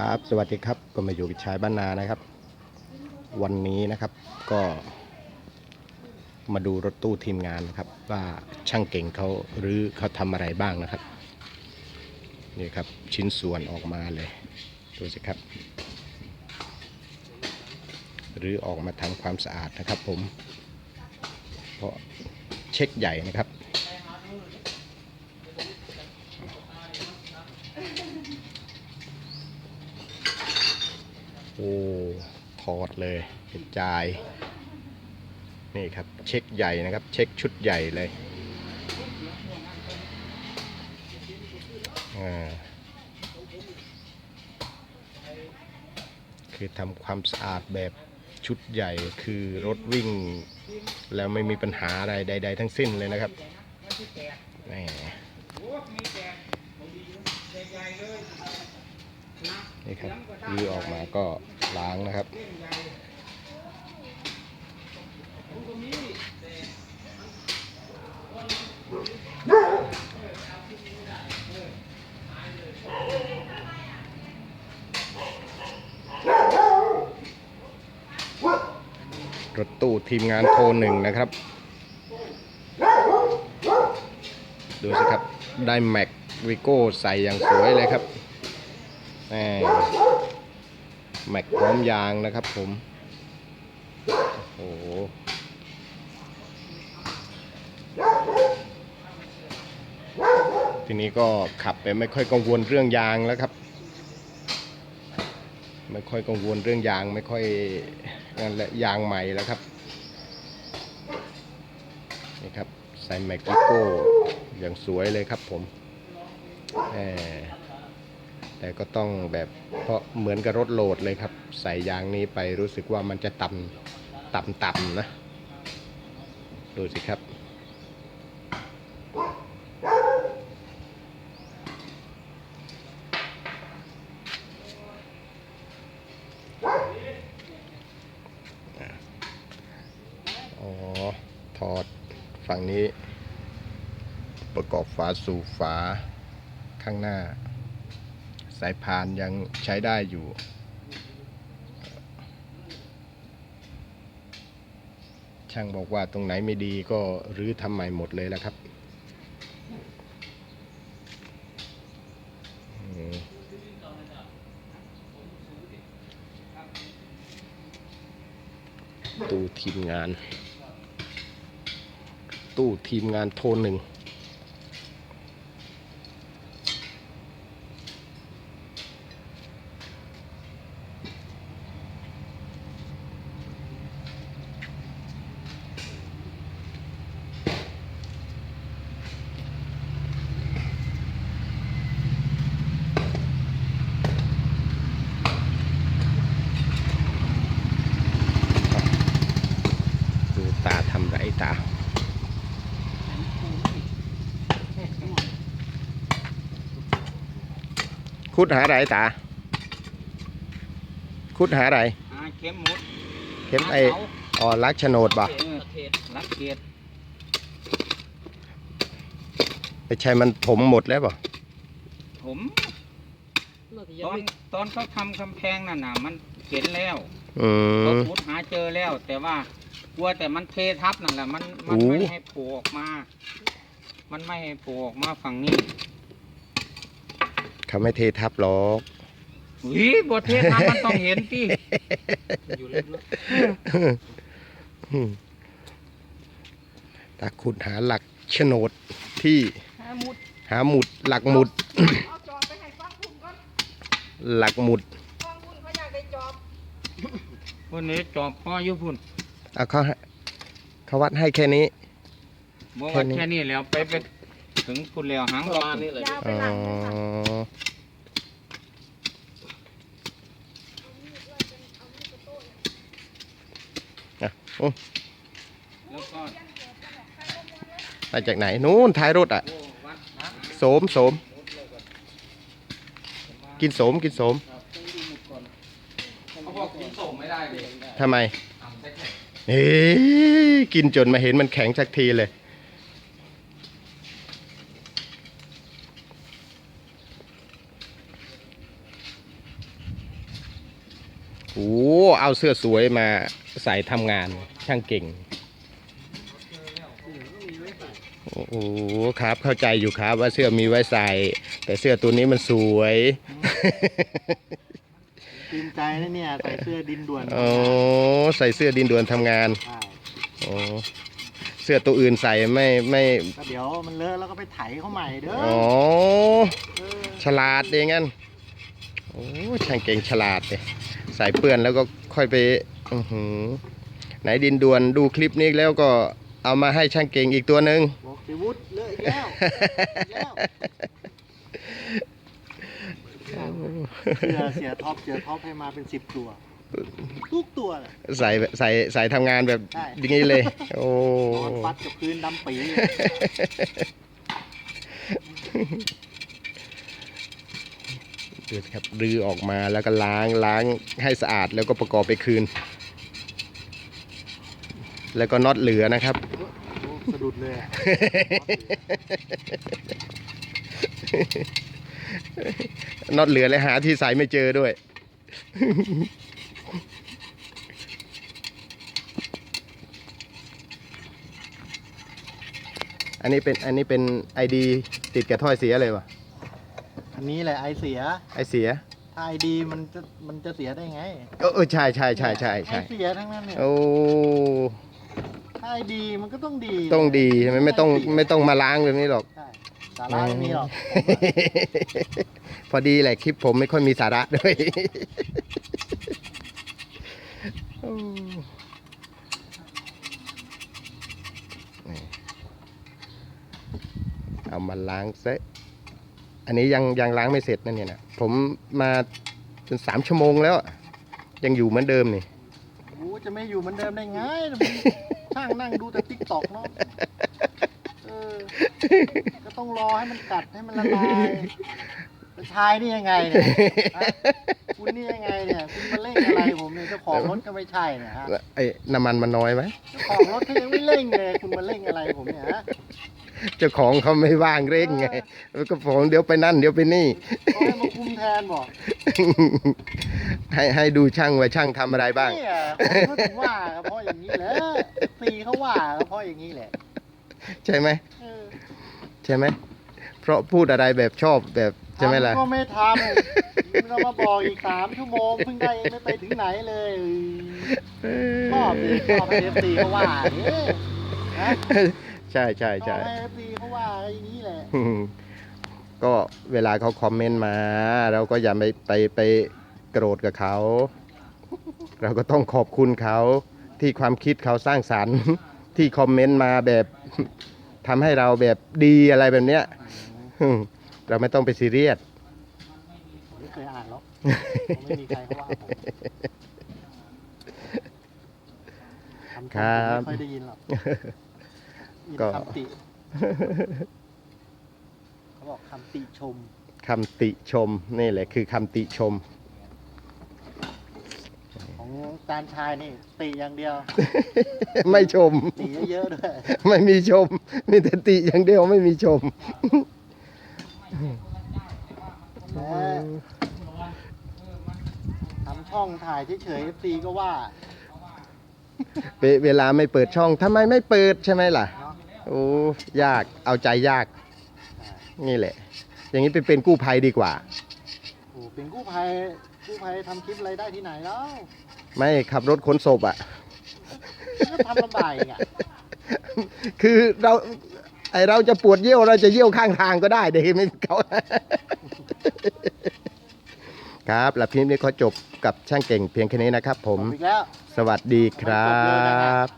ครับ สวัสดีครับ ก็มาอยู่กับชายบ้านนานะครับ วันนี้นะครับก็ มาดูรถตู้ทีมงานนะครับ ว่าช่างเก่งเขาหรือเขาทำอะไรบ้างนะครับ นี่ครับชิ้นส่วนออกมาเลย ดูสิครับ หรือออกมาทำความสะอาดนะครับผม เพราะเช็คใหญ่นะครับ โอ้ถอดเลยกระจาย นี่ครับ เช็คใหญ่นะครับ เช็คชุดใหญ่เลยคือทำความสะอาดแบบชุดใหญ่คือรถวิ่ง แล้วไม่มีปัญหาอะไรใด ๆ ทั้งสิ้นเลยนะครับแหม นี่ครับยือออกมาก็ล้างนะครับรถตู้ทีมงานโทรหนึ่งนะครับ ดูสิครับ ได้แม็กวิโก้ใส่อย่างสวยเลยครับ แหมแม็กพร้อมยางนะครับผม โอ้โหทีนี้ก็ขับไปไม่ค่อยกังวลเรื่องยางแล้วครับ ไม่ค่อยกังวลเรื่องยางไม่ค่อยนั่นแหละยางใหม่แล้วครับนี่ครับใส่แม็กซิโก้อย่างสวยเลยครับผมแหม แต่ก็ต้องแบบเพราะเหมือนกับรถโหลดเลยครับ ใส่ยางนี้ไปรู้สึกว่ามันจะต่ำต่ำต่ำนะ ดูสิครับ อ๋อ ถอดฝั่งนี้ ประกอบฝาสู่ฝาข้างหน้า สายพานยังใช้ได้อยู่ ช่างบอกว่าตรงไหนไม่ดีก็รื้อทำใหม่หมดเลยแล้วครับตู้ทีมงาน ตู้ทีมงานโทรหนึ่ง ดูตาทำไรตา คุดหาไรตา คุดหาไรหาเข็มหมุดเข็มไออ๋อลักโฉนดบ่เออลักเกียดไม่ใช่มันถมหมดแล้วบ่ผมตอนตอนเขาทำกำแพงนั่นน่ะ มันเห็นแล้วอืเขาม ขุดหาเจอแล้ว แต่ว่ากลัวแต่มันเททับนั่นแหละมันมันอู้ไม่ให้โผล่ออกมา มันไม่ให้โผล่ออกมาฝั่งนี้ เขาไม่เททับหรอกวิบทเททับมันต้องเห็นที่อยู่ลึกอืมตาขุดหาหลักโฉนดที่หาหมุดหาหมุดหลักหมุด เอาจอบไปให้ฟังคุณก่อนหลักหมุดฟังคุณเขาอยากได้จอบๆวันนี้จอบพ่ออยุพุ่นเอาเขาให้เขาวัดให้แค่นี้บอกว่าแค่นี้แค่นี้แล้วไปไปถึงพุ่นแล้วหางรอบนี่เลยยาวไปอ๋อหลังเลยค่ะ อะโอ้ แล้วก็มาจากไหน นู้นท้ายรถอะโอ้วัดนะโสมโสม กินโสมกินโสมเขาบอกกินส่งไม่ได้เลยทำไมทำได้แค่เฮ้ยกินจนมาเห็นมันแข็งสักทีเลย อ้เอาเสื้อสวยมาใส่ทำงานช่างเก่ง โอ้โหครับเข้าใจอยู่ครับว่าเสื้อมีไว้ใส่ แต่เสื้อตัวนี้มันสวย ภูมิใจนะเนี่ยใส่เสื้อดินด่วนโอ้ใส่เสื้อดินด่วนทำงานใช่โอ้เสื้อตัวอื่นใส่ไม่ไม่ก็เดี๋ยวมันเลอะแล้วก็ไปไถเขาใหม่เด้ออ๋อเออฉลาดเองงั้นโอ้ช่างเก่งฉลาดเลย ใส่เปื้อนแล้วก็ค่อยไปอื้อหือไหนดินด่วนดูคลิปนี้แล้วก็เอามาให้ช่างเก่งอีกตัวหนึ่งบอกสิวุฒเลอะอีกแล้วอีกแล้วเสือเสียท็อปเสียท็อปให้มาเป็นสิบตัวทุกตัวเลย ใส่ใส่ใส่ทำงานแบบใช่ อย่างนี้เลย โอ้นอนฟัดกับพื้นดำปี ดูสิครับรื้อออกมาแล้วก็ล้างล้างให้สะอาดแล้วก็ประกอบไปคืน แล้วก็น็อตเหลือนะครับโอ้สะดุดเลยอะน็อตเหลือเลยหาที่ใส่ไม่เจอด้วย อันนี้เป็นอันนี้เป็นไอดีติดกับถ้อยเสียเลยวะ อันนี้แหละไอเสียไอเสียถ้าไอดีมันจะมันจะเสียได้ไงเออเออใช่ใช่ใช่ใช่ใช่ไอเสียทั้งนั้นเนี่ยโอ้ถ้าไอดีมันก็ต้องดีต้องดีใช่ไหมไม่ต้องไม่ต้องมาล้างแบบนี้หรอกใช่สาระไม่มีหรอกพอดีแหละคลิปผมไม่ค่อยมีสาระด้วยโอ้นี่เอามาล้างซะ อันนี้ยังยังล้างไม่เสร็จนั่นเนี่ยนะผมมาจนสามชั่วโมงแล้วอะยังอยู่เหมือนเดิมนี่โอ้จะไม่อยู่เหมือนเดิมได้ไงมันช่างนั่งดูแต่ติ๊กตอกเนาะเออก็ต้องรอให้มันกัดให้มันละลายแต่ชายนี่ยังไงเนี่ยฮะคุณนี่ยังไงเนี่ยคุณมาเร่งอะไรผมเนี่ยเจ้าของรถก็ไม่ใช่เนี่ยฮะไอ้น้ำมันมันน้อยไหมเจ้าของรถเขายังไม่เร่งเลยคุณมาเร่งอะไรผมเนี่ยฮะ เจ้าของเขาไม่ว่างเร่งไงแล้วก็ผมเดี๋ยวไปนั่นเดี๋ยวไปนี่เขาให้มาคุมแทนบอกให้ให้ดูช่างว่าช่างทำอะไรบ้าง เนี่ยผมก็ถึงว่าก็เพราะอย่างนี้แหละตีเขาว่าก็เพราะอย่างนี้แหละใช่ไหมเออใช่ไหมเพราะพูดอะไรแบบชอบแบบใช่ไหมล่ะ ทำก็ไม่ทำเรามาบอกอีกสามชั่วโมงเพิ่งได้ยังไม่ไปถึงไหนเลยชอบเลยชอบให้เอฟซีเขาว่าเนี่ยนะ ใช่ใช่ชอใช่บให้เอฟซีเขาว่าอย่างนี้แหละก็เวลาเขาคอมเมนต์มา เราก็อย่าไปไปไปโกรธกับเขา เราก็ต้องขอบคุณเขาที่ความคิดเขาสร้างสรรค์ ที่คอมเมนต์มาแบบทำให้เราแบบดีอะไรแบบเนี้ยเราไม่ต้องไปซีเรียสผมไม่เคยอ่านหรอกผมไม่มีใครเขาว่าผมคำชมครับผมไม่ค่อยได้ยินหรอก มีก็แต่คำติ เขาบอกคำติชม คำติชม นี่แหละคือคำติชม ของการชายนี่ ติอย่างเดียว ไม่ชม ติเยอะๆด้วย ไม่มีชม มีแต่ติอย่างเดียวไม่มีชมและทำช่องถ่ายเฉยๆ FC ก็ว่า เวเวลาไม่เปิดช่องทำไมไม่เปิดใช่ไหมล่ะเนาะ โอ้ยากเอาใจยาก นี่แหละ อย่างนี้ไปเป็นกู้ภัยดีกว่า โอ้เป็นกู้ภัยกู้ภัยทำคลิปอะไรได้ที่ไหนแล้วไม่ขับรถขนศพอะ ก็ทำลำบากอีกอะคือเราไอเราจะปวดเยี่ยวเราจะเยี่ยวข้างทางก็ได้เด็กไม่เขา ครับและคลิปนี้ขอจบกับช่างเก่งเพียงแค่นี้นะครับ ผม อีกแล้ว สวัสดีครัจบเลยนะบ